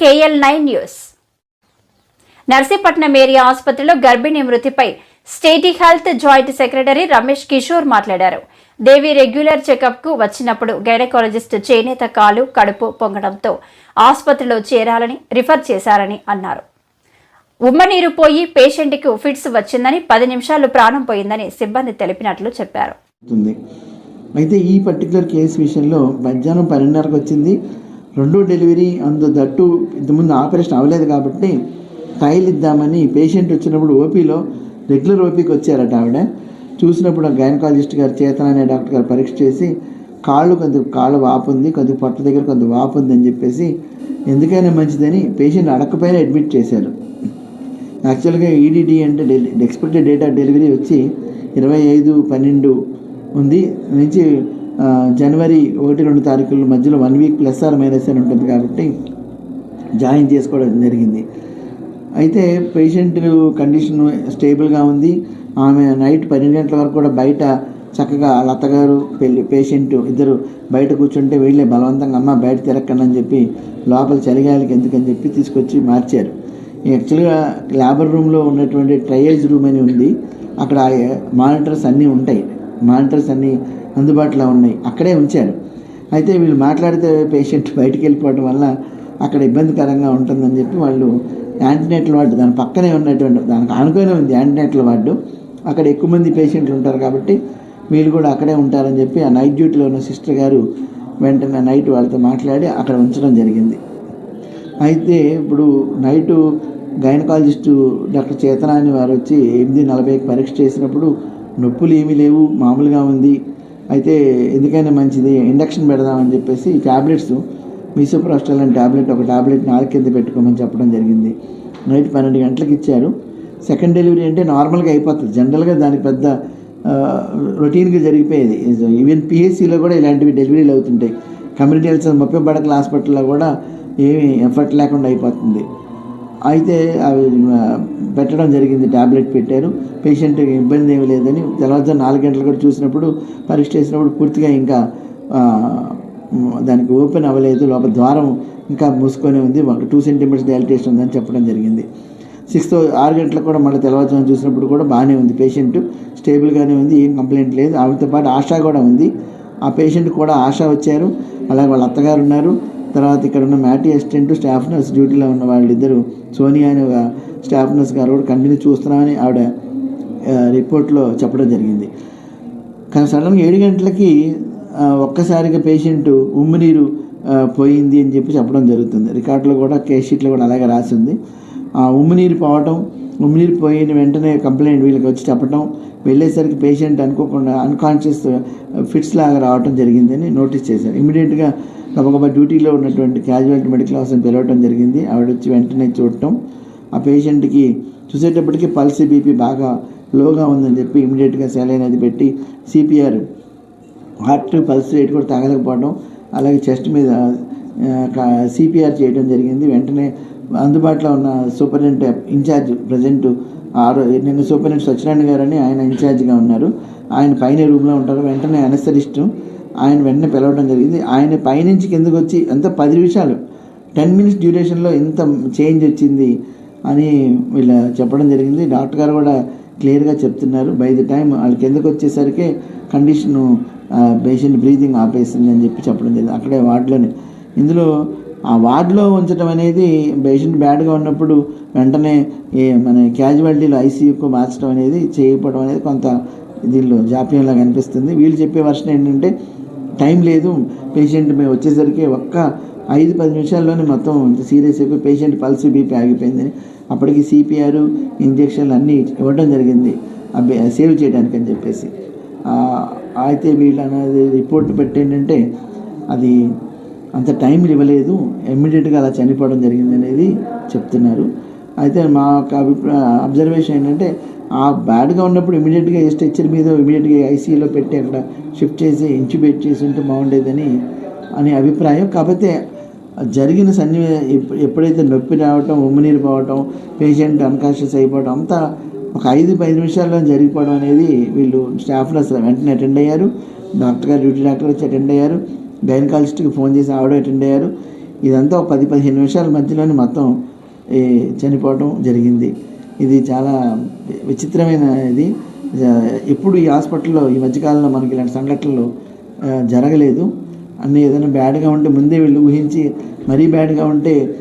KL nine news. Narsipatnam area ఆసుపత్రిలో గర్భిణీ మృతిపై state health joint secretary Ramesh Kishore మాట్లాడారు. దేవి రెగ్యులర్ చెకప్కు వచ్చినప్పుడు గైనకాలజిస్ట్ చేనేత కాలు కడుపు పొంగడంతో ఆసుపత్రిలో చేరాలని రిఫర్ చేశారని అన్నారు. ఉమ్మనీరు పోయి పేషెంట్కు ఫిట్స్ వచ్చిందని పది నిమిషాలు ప్రాణం పోయిందని సిబ్బంది తెలిపినట్లు చెప్పారు. అయితే ఈ పర్టికులర్ కేసు విషయంలో మధ్యాహ్నం పన్నెండున్నరకు వచ్చింది. రెండో డెలివరీ అందు దట్టు ఇంతకుముందు ఆపరేషన్ అవ్వలేదు కాబట్టి టైల్ ఇద్దామని పేషెంట్ వచ్చినప్పుడు ఓపీలో రెగ్యులర్ ఓపీకి వచ్చారట ఆవిడ. చూసినప్పుడు గైనకాలజిస్ట్ గారు చేతన అనే డాక్టర్ గారు పరీక్ష చేసి కాళ్ళు కొంత కాళ్ళు వాపు ఉంది కొంత పొట్ట దగ్గర కొంత వాపు ఉంది అని చెప్పేసి ఎందుకైనా మంచిదని పేషెంట్ అడగకపోయినా అడ్మిట్ చేశారు. యాక్చువల్గా ఈడీడీ అంటే డెలి ఎక్స్పెక్టెడ్ డేట్ ఆఫ్ డెలివరీ వచ్చి ఇరవై ఐదు పన్నెండు ఉంది. నుంచి జనవరి ఒకటి రెండు తారీఖుల మధ్యలో one week plus or minus అని ఉంటుంది కాబట్టి జాయిన్ చేసుకోవడం జరిగింది. అయితే పేషెంట్ కండిషన్ స్టేబుల్గా ఉంది. ఆమె నైట్ పన్నెండు గంటల వరకు కూడా బయట చక్కగా వాళ్ళ అత్తగారు పెళ్ళి పేషెంట్ ఇద్దరు బయట కూర్చుంటే వీళ్ళే బలవంతంగా అమ్మ బయట తిరగకండి అని చెప్పి లోపల చలిగాయలకి ఎందుకని చెప్పి తీసుకొచ్చి మార్చారు. యాక్చువల్గా లేబర్ రూమ్లో ఉన్నటువంటి ట్రయేజ్ రూమ్ అని ఉంది. అక్కడ మానిటర్స్ అన్నీ ఉంటాయి. మానిటర్స్ అన్నీ అందుబాటులో ఉన్నాయి. అక్కడే ఉంచారు అయితే వీళ్ళు మాట్లాడితే పేషెంట్ బయటికి వెళ్ళిపోవడం వల్ల అక్కడ ఇబ్బందికరంగా ఉంటుందని చెప్పి వాళ్ళు యాంటీనేటల్ వార్డు దాని పక్కనే ఉన్నటువంటి దానికి అనుకునే ఉంది యాంటీనేటల్ వార్డు. అక్కడ ఎక్కువ మంది పేషెంట్లు ఉంటారు కాబట్టి వీళ్ళు కూడా అక్కడే ఉంటారని చెప్పి ఆ నైట్ డ్యూటీలో ఉన్న సిస్టర్ గారు వెంటనే నైట్ వాళ్ళతో మాట్లాడి అక్కడ ఉంచడం జరిగింది. అయితే ఇప్పుడు నైటు గైనకాలజిస్టు డాక్టర్ చేతన అని వారు వచ్చి ఎనిమిది నలభైకి పరీక్ష చేసినప్పుడు నొప్పులు ఏమీ లేవు మామూలుగా ఉంది అయితే ఎందుకైనా మంచిది ఇండక్షన్ పెడదామని చెప్పేసి ట్యాబ్లెట్స్ మీసోప్రాస్టల్ అనే ట్యాబ్లెట్ ఒక ట్యాబ్లెట్ నాలుగు కింద పెట్టుకోమని చెప్పడం జరిగింది. నైట్ పన్నెండు గంటలకు ఇచ్చారు. సెకండ్ డెలివరీ అంటే నార్మల్గా అయిపోతుంది. జనరల్గా దానికి పెద్ద రొటీన్గా జరిగిపోయేది. ఈవెన్ పిహెచ్సిలో కూడా ఇలాంటివి డెలివరీలు అవుతుంటాయి. కమ్యూనిటీ హెల్త్ ముప్పై బడకల హాస్పిటల్లో కూడా ఏమీ ఎఫర్ట్ లేకుండా అయిపోతుంది. అయితే అవి పెట్టడం జరిగింది. ట్యాబ్లెట్ పెట్టారు. పేషెంట్కి ఇబ్బంది ఏమి లేదని తెల్లవారుజాము నాలుగు గంటలు కూడా చూసినప్పుడు పరీక్ష చేసినప్పుడు పూర్తిగా ఇంకా దానికి ఓపెన్ అవ్వలేదు. లోపల ద్వారం ఇంకా మూసుకొని ఉంది. ఒక టూ సెంటీమీటర్స్ డైలిటేషన్ ఉందని చెప్పడం జరిగింది. సిక్స్త్ ఆరు గంటలకు కూడా మళ్ళీ తెల్లవారుజాము చూసినప్పుడు కూడా బాగానే ఉంది. పేషెంట్ స్టేబుల్గానే ఉంది. ఏం కంప్లైంట్ లేదు. ఆమెతో పాటు ఆశా కూడా ఉంది. ఆ పేషెంట్ కూడా ఆశ వచ్చారు. అలాగే వాళ్ళ అత్తగారు ఉన్నారు. తర్వాత ఇక్కడ ఉన్న మ్యాటీ అసిస్టెంట్ స్టాఫ్ నర్స్ డ్యూటీలో ఉన్న వాళ్ళిద్దరూ సోనియా అనే ఒక స్టాఫ్ నర్స్ గారు కూడా కంటిన్యూ చూస్తున్నామని ఆవిడ రిపోర్ట్లో చెప్పడం జరిగింది. కానీ సడన్గా ఏడు గంటలకి ఒక్కసారిగా పేషెంట్ ఉమ్మినీరు పోయింది అని చెప్పి చెప్పడం జరుగుతుంది. రికార్డులో కూడా కేస్ షీట్లో కూడా అలాగే రాసి ఉంది. ఆ ఉమ్మినీరు పోవటం ఉమ్మినీరు పోయిన వెంటనే కంప్లైంట్ వీళ్ళకి వచ్చి చెప్పటం వెళ్ళేసరికి పేషెంట్ అనుకోకుండా అన్కాన్షియస్ ఫిట్స్ లాగా రావటం జరిగిందని నోటీస్ చేశారు. ఇమీడియట్గా గబగబా డ్యూటీలో ఉన్నటువంటి క్యాజువాలిటీ మెడికల్ ఆఫీసర్ని పిలవటం జరిగింది. ఆవిడ వచ్చి వెంటనే చూడటం. ఆ పేషెంట్కి చూసేటప్పటికి పల్స్ బీపీ బాగా లోగా ఉందని చెప్పి ఇమీడియట్గా సెలైన్ అది పెట్టి సిపిఆర్ హార్ట్ పల్స్ రేట్ కూడా తగలకపోవడం అలాగే చెస్ట్ మీద సిపిఆర్ చేయడం జరిగింది. వెంటనే అందుబాటులో ఉన్న సూపరింటెండెంట్ ఇన్ఛార్జ్ ప్రజెంట్ ఆరో నిన్న సూపరింటెండెంట్ సత్యనారాయణ గారు అని ఆయన ఇన్ఛార్జ్గా ఉన్నారు. ఆయన పైన రూమ్లో ఉంటారు. వెంటనే అనస్థరిస్ట్ ఆయన వెంటనే పిలవడం జరిగింది. ఆయన పైనుంచి కిందకు వచ్చి ఎంత పది నిమిషాలు? టెన్ మినిట్స్ డ్యూరేషన్లో ఇంత చేంజ్ వచ్చింది? అని వీళ్ళ చెప్పడం జరిగింది. డాక్టర్ గారు కూడా క్లియర్గా చెప్తున్నారు. బై ది టైం వాళ్ళ కిందకు వచ్చేసరికి కండిషను పేషెంట్ బ్రీతింగ్ ఆపేసింది అని చెప్పి చెప్పడం జరిగింది అక్కడే వార్డులోనే. ఇందులో ఆ వార్డులో ఉంచడం అనేది పేషెంట్ బ్యాడ్గా ఉన్నప్పుడు వెంటనే ఏ మన క్యాజువాలిటీలో ఐసీయూకు మార్చడం అనేది చేయకపోవడం అనేది కొంత దీనిలో జాప్యంలా కనిపిస్తుంది వీళ్ళు చెప్పే వర్షన్ ఏంటంటే టైం లేదు. పేషెంట్ మేము వచ్చేసరికి ఒక్క ఐదు పది నిమిషాల్లోనే మొత్తం సీరియస్ అయిపోయి పేషెంట్ పల్స్ బీపీ ఆగిపోయిందని అప్పటికి సిపిఆర్ ఇంజక్షన్లు అన్నీ ఇవ్వడం జరిగింది. సేవ్ చేయడానికి అని చెప్పేసి అయితే వీళ్ళు అనేది రిపోర్ట్ పెట్టేంటంటే అది అంత టైం ఇవ్వలేదు. ఇమ్మీడియట్గా అలా చనిపోవడం జరిగింది అనేది చెప్తున్నారు. అయితే మా యొక్క అభిప్రాయ అబ్జర్వేషన్ ఏంటంటే ఆ బ్యాడ్గా ఉన్నప్పుడు ఇమీడియట్గా ఏ స్ట్రెచ్చర్ మీద ఇమీడియట్గా ఐసీయూలో పెట్టి అక్కడ షిఫ్ట్ చేసి ఇంచుబేట్ చేసి ఉంటే బాగుండేదని అనే అభిప్రాయం. కాకపోతే జరిగిన సన్నివే ఎప్పుడైతే నొప్పి రావటం ఉమ్మనీరు పోవటం పేషెంట్ అన్కాన్షియస్ అయిపోవడం అంతా ఒక ఐదు పది నిమిషాల్లో జరిగిపోవడం అనేది వీళ్ళు స్టాఫ్లు అసలు వెంటనే అటెండ్ అయ్యారు. డాక్టర్ గారు డ్యూటీ డాక్టర్ వచ్చి అటెండ్ అయ్యారు. గైనకాలజిస్ట్కి ఫోన్ చేసి ఆవిడ అటెండ్ అయ్యారు. ఇదంతా ఒక పది పదిహేను నిమిషాల మధ్యలోనే మొత్తం ఈ, చనిపోవడం జరిగింది. ఇది చాలా విచిత్రమైన ఇది. ఎప్పుడు ఈ హాస్పిటల్లో ఈ మధ్యకాలంలో మనకి ఇలాంటి సంఘటనలు జరగలేదు. అన్నీ ఏదైనా బ్యాడ్గా ఉంటే ముందే వీళ్ళు ఊహించి మరీ బ్యాడ్గా ఉంటే